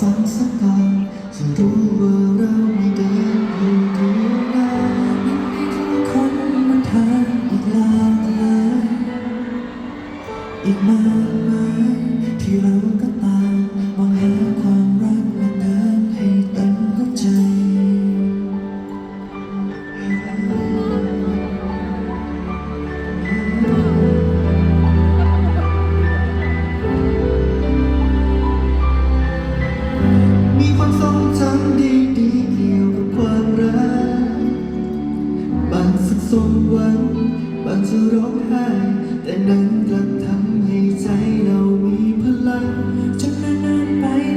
สังสักการจะรู้ว่า บางสักสองวันบางจะร้องไห้ แต่นั้นกลับทำให้ใจเรามีพลังจนนานไป